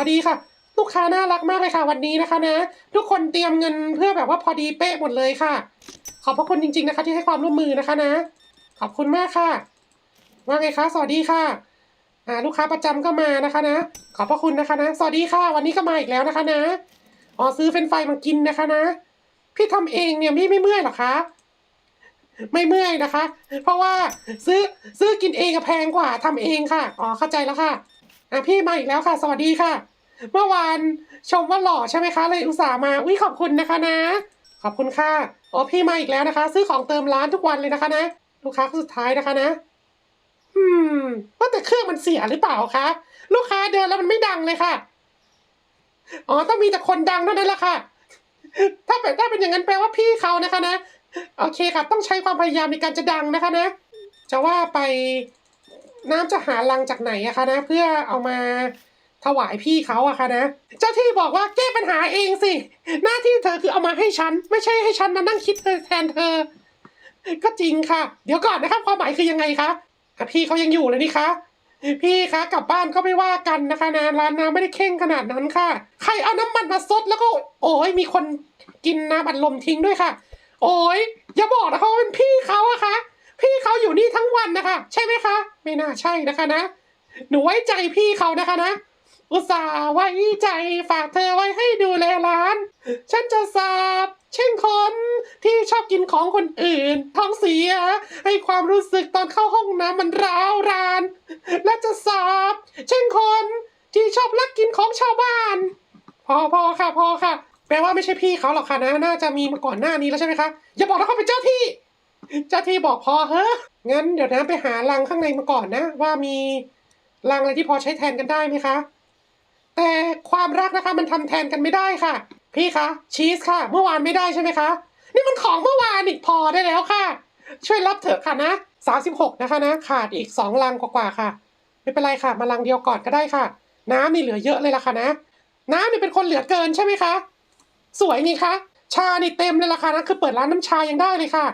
อดีค่ะ ลูกค้าน่ารักมากเลยค่ะ วันนี้นะคะนะ ทุกคนเตรียมเงินเพื่อแบบว่าพอดีเป๊ะหมดเลยค่ะ ขอบพระคุณจริง ๆนะคะ ที่ให้ความร่วมมือนะคะนะ ขอบคุณมากค่ะ ว่าไงคะสวัสดีค่ะอ่าลูกค้าประจำก็มานะคะนะ ขอบพระคุณนะคะนะ สวัสดีค่ะ วันนี้ก็มาอีกแล้วนะคะนะอ๋อซื้อเฟรนช์ฟมากินนะคะนะ พี่ทำเองเนี่ยพี่ไม่เมื่อยหรอคะไม่เมื่อยนะคะ เพราะว่าซื้อซื้อกินเองแพงกว่าทำเองค่ะ อ๋อเข้าใจแล้วค่ะ อะพี่มาอีกแล้วค่ะ สวัสดีค่ะ เมื่อวานชมว่าหล่อใช่ไหมคะเลยอุตส่าห์มาอุ้ยขอบคุณนะคะนะ ขอบคุณค่ะอ๋อพี่มาอีกแล้วนะคะ ซื้อของเติมร้านทุกวันเลยนะคะนะลูกค้าคนสุดท้ายนะคะนะ อืม ว่าแต่เครื่องมันเสียหรือเปล่าคะลูกค้าเดินแล้วมันไม่ดังเลยค่ะอ๋อต้องมีแต่คนดังเท่านั้นแหละค่ะ ถ้าเป็นถ้าเป็นอย่างนั้นแปลว่าพี่เขานะคะนะโอเคค่ะ ต้องใช้ความพยายามในการจะดังนะคะนะ จะว่าไปน้ำจะหาลังจากไหนอะคะนะ เพื่อเอามา ถวายพี่เขาอะค่ะนะ เจ้าที่บอกว่าแก้ปัญหาเองสิ หน้าที่เธอคือเอามาให้ฉัน ไม่ใช่ให้ฉันมานั่งคิดแทนเธอ ก็จริงค่ะ เดี๋ยวก่อนนะครับความหมายคือยังไงคะอะพี่เขายังอยู่เลยนี่คะพี่คะกลับบ้านก็ไม่ว่ากันนะคะนะร้านน้ำไม่ได้เข่งขนาดนั้นค่ะ ใครเอาน้ำมันมาซดแล้วก็ โอ้ยมีคนกินน้ำอัดลมทิ้งด้วยค่ะ โอ้ยอย่าบอกนะคะว่าเป็นพี่เขาอะคะพี่เขาอยู่นี่ทั้งวันนะคะ ใช่ไหมคะ ไม่น่าใช่นะคะนะ หนูไว้ใจพี่เขานะคะนะ อุตส่าห์ไว้ใจฝากเธอไว้ให้ดูแลร้าน ฉันจะสาบเช่นคนที่ชอบกินของคนอื่น ท้องเสีย ให้ความรู้สึกตอนเข้าห้องน้ำมันร้าวราน และจะสาบเช่นคนที่ชอบลักกินของชาวบ้าน พอพอค่ะพอค่ะ แปลว่าไม่ใช่พี่เขาหรอกค่ะนะ น่าจะมีมาก่อนหน้านี้แล้วใช่ไหมคะ อย่าบอกนะเขาเป็นเจ้าที่ เจ้าที่บอกพอเฮ้งั้นเดี๋ยวนะไปหารังข้างในมาก่อนนะ ว่ามีรังอะไรที่พอใช้แทนกันได้ไหมคะ ความรักนะคะ มันทำแทนกันไม่ได้ค่ะ พี่คะชีสค่ะ เมื่อวานไม่ได้ใช่ไหมคะ นี่มันของเมื่อวานอีกพอได้แล้วค่ะ ช่วยรับเถอะค่ะนะสาสิบหกนะคะนะขาดอีกสองลังกว่าๆค่ะ ไม่เป็นไรค่ะ มาลังเดียวก่อนก็ได้ค่ะ น้ำนี่เหลือเยอะเลยล่ะค่ะนะ น้ำนี่เป็นคนเหลือเกินใช่ไหมคะ สวยนี่คะชานี่เต็มเลยล่ะค่ะนะคือเปิดร้านน้ำชายังได้เลยค่ะ